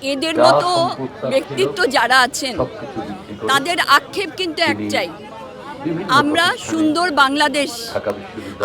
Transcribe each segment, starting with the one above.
এদের মতো ব্যক্তিত্ব যারা আছেন তাদের আক্ষেপ কিন্তু একটাই। আমরা সুন্দর বাংলাদেশ।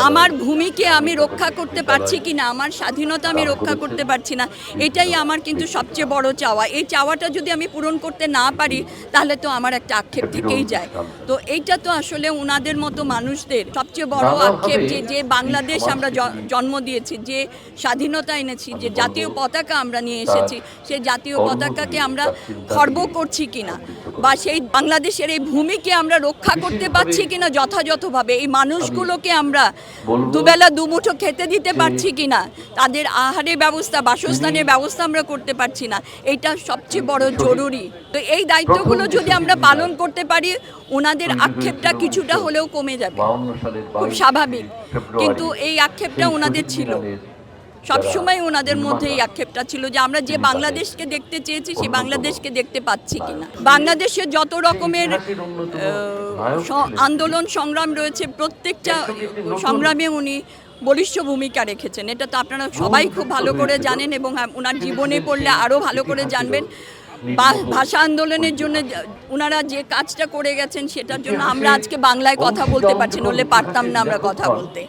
আমার ভূমিকে আমি রক্ষা করতে পারছি কি না আমার স্বাধীনতা আমি রক্ষা করতে পারছি না, এটাই আমার কিন্তু সবচেয়ে বড় চাওয়া। এই চাওয়াটা যদি আমি পূরণ করতে না পারি, তাহলে তো আমার একটা আক্ষেপ থেকেই যায়। তো এইটা তো আসলে ওনাদের মতো মানুষদের সবচেয়ে বড় আক্ষেপ যে যে বাংলাদেশ আমরা জন্ম দিয়েছি, যে স্বাধীনতা এনেছি, যে জাতীয় পতাকা আমরা নিয়ে এসেছি সেই জাতীয় পতাকাকে আমরা খর্ব করছি কিনা। বা সেই বাংলাদেশের এই ভূমিকে আমরা রক্ষা করতে পারছি কিনা যথাযথভাবে এই মানুষগুলোকে আমরা দুবেলা দুমুঠো খেতে দিতে পারছি কিনা তাদের আহারের ব্যবস্থা বাসস্থানের ব্যবস্থা আমরা করতে পারছি না এটা সবচেয়ে বড় জরুরি। তো এই দায়িত্বগুলো যদি আমরা পালন করতে পারি ওনাদের আক্ষেপটা কিছুটা হলেও কমে যাবে। খুব স্বাভাবিক। কিন্তু এই আক্ষেপটা ওনাদের ছিল। সবসময় ওনাদের মধ্যে এই আক্ষেপটা ছিল যে আমরা যে বাংলাদেশকে দেখতে চেয়েছি সেই বাংলাদেশকে দেখতে পাচ্ছি কিনা। বাংলাদেশের যত রকমের আন্দোলন সংগ্রাম রয়েছে প্রত্যেকটা সংগ্রামে উনি বলিষ্ঠ ভূমিকা রেখেছেন। এটা তো আপনারা সবাই খুব ভালো করে জানেন এবং ওনার জীবনে পড়লে আরও ভালো করে জানবেন। ভাষা আন্দোলনের জন্য ওনারা যে কাজটা করে গেছেন সেটার জন্য আমরা আজকে বাংলায় কথা বলতে পারছি নলে পারতাম না আমরা কথা বলতে।